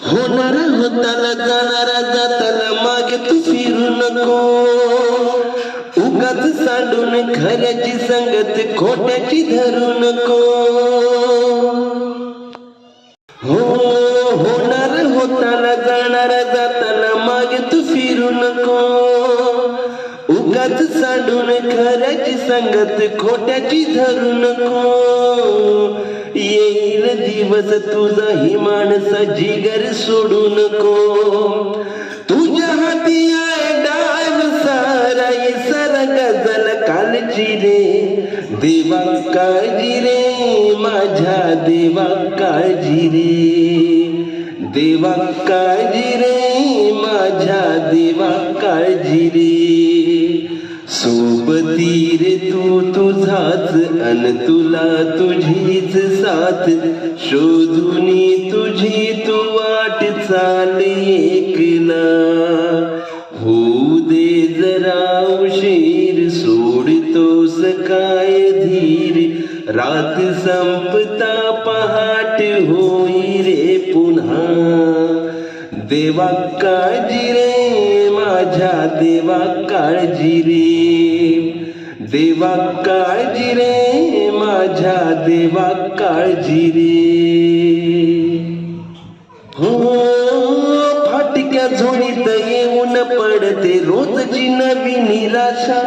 होणार होताना जाणारा जाताना मागे तू फिरू नको. उगाच सांडून खऱ्याची संगत खोट्याची धरू नको. हो होणार होताना जाणारा जाताना मागे तू फिरू नको. उगाच सांडून खऱ्याची संगत खोट्याची धरू नको. येईल दिवस तुझा ही माणसा जिगर सोडू नको. तुझ्या हाती आहे डाव सारा सर गजल कालची रे. देवा काळजी रे माझ्या देवा काळजी रे. देवा काळजी रे माझ्या देवा काळजी रे. सोबती रे तू तुझाच अन तुला तुझीच साथ. शोधूनी तुझी तू वाट चाल एकला होऊ दे जरा उशीर सोडतोस काय धीर. रात संपता पहाट होई रे पुन्हा. देवा काळजी रे माझ्या देवा काळजी रे. देवा काळजी रे माझ्या देवा काळजी रे. हो फाटक्या झोळीत येऊन पडते रोजची नवी निराशा.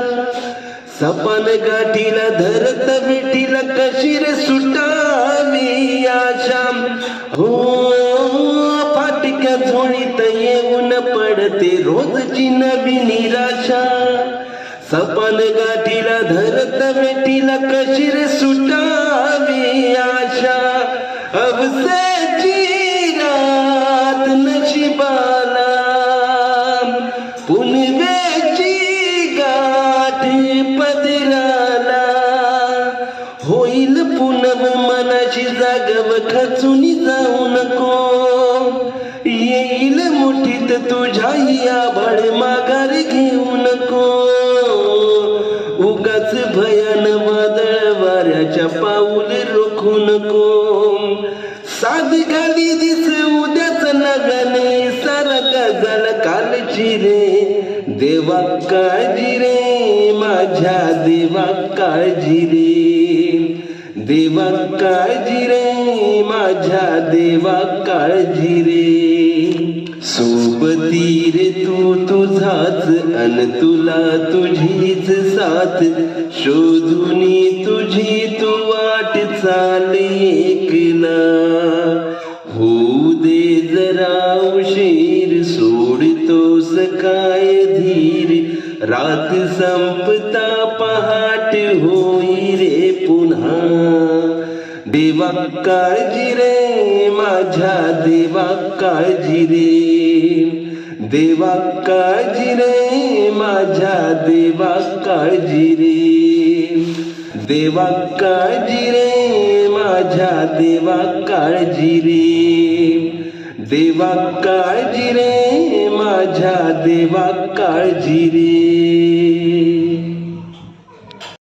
सपान गाठीला धरत भेटीला कशी रे सुटावी आशा. हो फाटक्या झोळीत येऊन पडते रोजची नवी निराशा. सपन गाठीला धरत भेटीला कशीर सुटावी आशा. अवसेची रात नशिबाला. पुनवेची गाठी पदराला. होईल पुनव मनाची जागव खचून जाऊ नको. येईल मुठीत तुझ्या आभाळ माघार घेऊ नको. त्याच्या पाऊल रोखू नको साध गाली दिस उद्याच नगाने सारा गजाल कालची रे. देवा काळजी रे माझ्या देवा काळजी रे. देवा काळजी रे माझ्या देवा काळजी रे. सोबती रे तू तुझाच अन तुला तुझीच साथ. शोधून तुझी तू वाट चालेक एकला होऊ दे जरा उशीर सोडतोस काय धीर. रात संपता पहाट होई रे पुन्हा. देवा काळजी रे माझ्या देवा काळजी रे देवा काळजी रे माझ्या देवा काळजी रे देवा काळजी रे माझ्या देवा काळजी